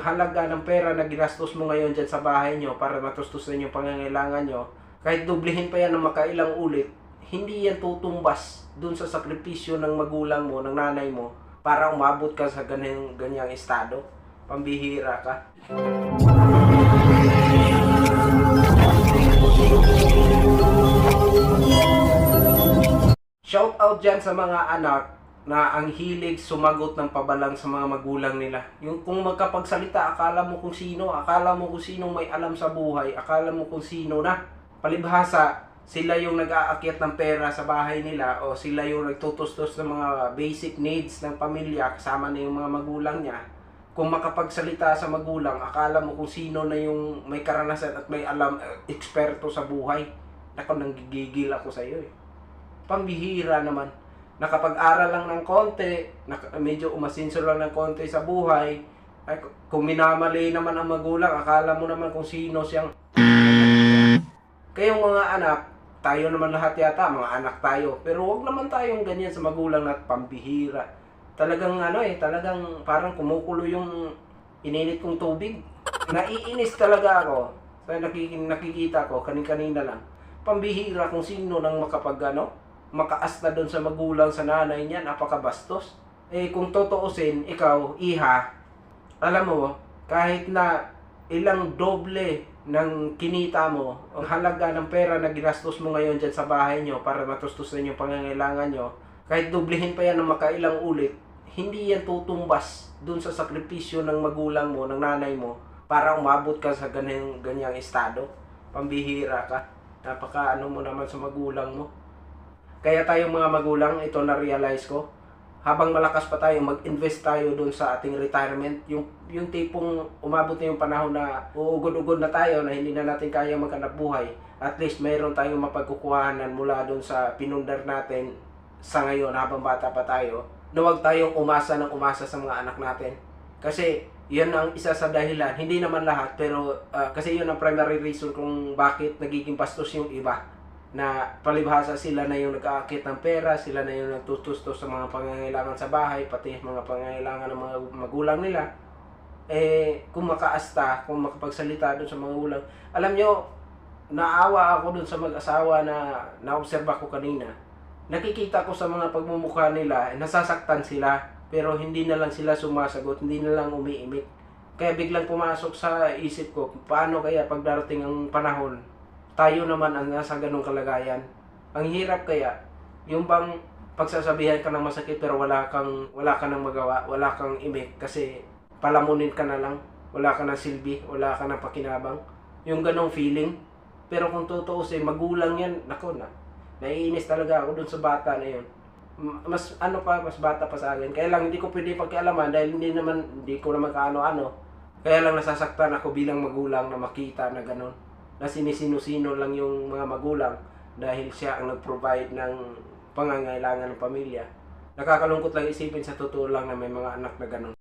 halaga ng pera na ginastos mo ngayon dyan sa bahay nyo para matustusan yung pangangailangan nyo, kahit dublihin pa yan ng makailang ulit, hindi yan tutumbas dun sa sakripisyo ng magulang mo, ng nanay mo, para umabot ka sa ganyang, ganyang estado. Pambihira ka. Shout out dyan sa mga anak na ang hilig sumagot ng pabalang sa mga magulang nila. Yung kung magkapagsalita, akala mo kung sino, akala mo kung sino may alam sa buhay, akala mo kung sino na. Palibhasa, sila yung nag-aakyat ng pera sa bahay nila o sila yung nagtutustos ng mga basic needs ng pamilya kasama na yung mga magulang niya. Kung makapagsalita sa magulang, akala mo kung sino na yung may karanasan at may alam, eh, eksperto sa buhay. Ako, nanggigigil ako sa iyo eh pambihira naman. Nakapag-aral lang ng konti, nak- medyo umasinso lang ng konti sa buhay. Ay, kung minamali naman ang magulang, akala mo naman kung sino siyang... Kayong mga anak, tayo naman lahat yata, mga anak tayo. Pero wag naman tayong ganyan sa magulang at pambihira. Talagang ano eh, talagang parang kumukulo yung ininit kong tubig. Naiinis talaga ako sa nakik- nakikita ko, kanin-kanina lang. Pambihira kung sino nang makapag ano, makaas na doon sa magulang sa nanay niya, napakabastos. Eh kung totoosin, ikaw, iha, alam mo, kahit na ilang doble ng kinita mo, ang halaga ng pera na ginastos mo ngayon dyan sa bahay nyo para matustusan yung pangangailangan nyo, kahit dublihin pa yan ng makailang ulit, hindi yan tutumbas dun sa sakripisyo ng magulang mo, ng nanay mo, para umabot ka sa ganyang, ganyang estado. Pambihira ka. Napaka ano mo naman sa magulang mo. Kaya tayong mga magulang, ito na-realize ko, habang malakas pa tayo, mag-invest tayo dun sa ating retirement. Yung, yung tipong umabot na yung panahon na uugod-ugod na tayo na hindi na natin kaya maghanap buhay. At least mayroon tayong mapagkukuhanan mula dun sa pinundar natin sa ngayon habang bata pa tayo. Na huwag tayong umasa ng umasa sa mga anak natin. Kasi yan ang isa sa dahilan. Hindi naman lahat, pero ah, kasi yun ang primary reason kung bakit nagiging bastos yung iba na palibhasa sila na yung nag-aakit ng pera, sila na yung nagtutustos sa mga pangangailangan sa bahay, pati mga pangangailangan ng mga magulang nila. Eh, kung makaasta, kung makapagsalita doon sa mga magulang. Alam nyo, naawa ako doon sa mag-asawa na naobserba ko kanina. Nakikita ko sa mga pagmumukha nila, eh, nasasaktan sila, pero hindi na lang sila sumasagot, hindi na lang umiimik. Kaya biglang pumasok sa isip ko, paano kaya pag ang panahon, tayo naman ang nasa ganong kalagayan. Ang hirap kaya, yung bang pagsasabihan ka ng masakit pero wala kang wala ka nang magawa, wala kang imik kasi palamunin ka na lang, wala ka ng silbi, wala ka ng pakinabang. Yung ganong feeling. Pero kung totoo say magulang yan, nako na. Naiinis talaga ako dun sa bata na yun. Mas ano pa, mas bata pa sa akin. Kaya lang hindi ko pwede pagkialaman dahil hindi naman, hindi ko naman kaano-ano. Kaya lang nasasaktan ako bilang magulang na makita na ganon na sinisino-sino lang yung mga magulang dahil siya ang nag-provide ng pangangailangan ng pamilya. Nakakalungkot lang isipin sa totoo lang na may mga anak na ganun.